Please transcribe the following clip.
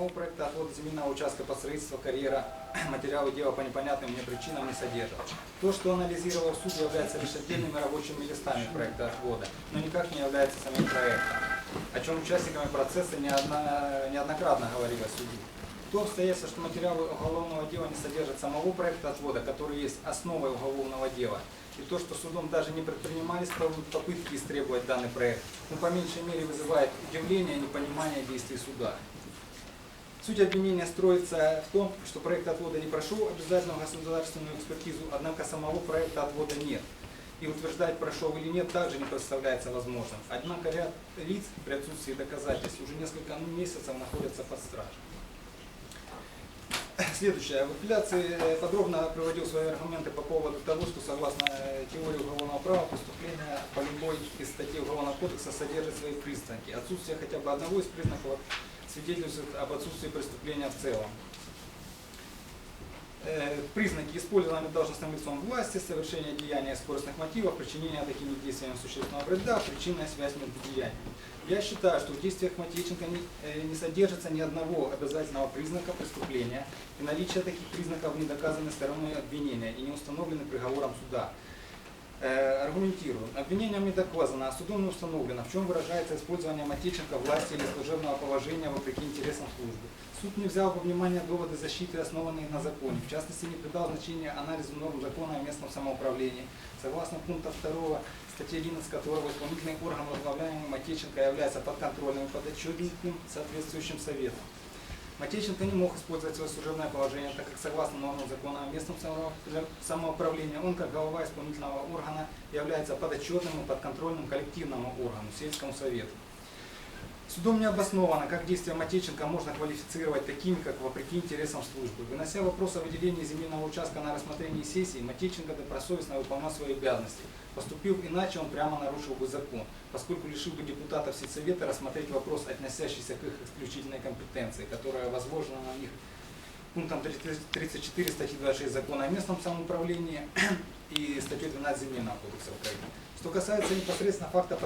самого проекта отвода земельного участка под строительство карьера материалы дела по непонятным мне причинам не содержат. То, что анализировал суд, является лишь отдельными рабочими листами проекта отвода, но никак не является самим проектом, о чем участниками процесса неодно- неоднократно говорилось суду. То обстоятельство, что материалы уголовного дела не содержат самого проекта отвода, который есть основой уголовного дела, и то, что судом даже не предпринимались попытки истребовать данный проект, ну, по меньшей мере вызывает удивление и непонимание действий суда. Суть обвинения строится в том, что проект отвода не прошел обязательную государственную экспертизу, однако самого проекта отвода нет. И утверждать, прошел или нет, также не представляется возможным. Однако ряд лиц при отсутствии доказательств уже несколько месяцев находятся под стражей. Следующее. В апелляции э, подробно приводил свои аргументы по поводу того, что согласно э, теории уголовного права преступление по любой из статей Уголовного кодекса содержит свои признаки. Отсутствие хотя бы одного из признаков свидетельствует об отсутствии преступления в целом. Э, Признаки использования должностным лицом власти, совершение деяния скоростных мотивов, причинение такими действиями существенного вреда, причинная связь между деяниями. Я считаю, что в действиях Матейченко не, э, не содержится ни одного обязательного признака преступления, и наличие таких признаков не доказано стороной обвинения и не установлены приговором суда. Э, аргументирую. Обвинением не доказано, а судом не установлено, в чем выражается использование Матейченко власти или служебного положения вопреки интересам службы. Суд не взял во внимание доводы защиты, основанные на законе. В частности, не придал значения анализу норм закона о местном самоуправлении, согласно пункта 2 статьи 11 которого исполнительный орган, возглавляемый Матейченко, является подконтрольным и подотчетным соответствующим советом. Матейченко не мог использовать свое служебное положение, так как согласно нормам закона о местном само- самоуправлении, он как глава исполнительного органа является подотчетным и подконтрольным коллективному органу, сельскому совету. Судом не обосновано, как действия Матейченко можно квалифицировать такими, как вопреки интересам службы. Вынося вопрос о выделении земельного участка на рассмотрение сессии, Матейченко добросовестно выполнял свои обязанности. Поступив иначе, он прямо нарушил бы закон, поскольку лишил бы депутатов сельсовета рассмотреть вопрос, относящийся к их исключительной компетенции, которая возложена на них пунктом 34 статьи 26 закона о местном самоуправлении и статьей 12 Земельного кодекса Украины. Что касается непосредственно факта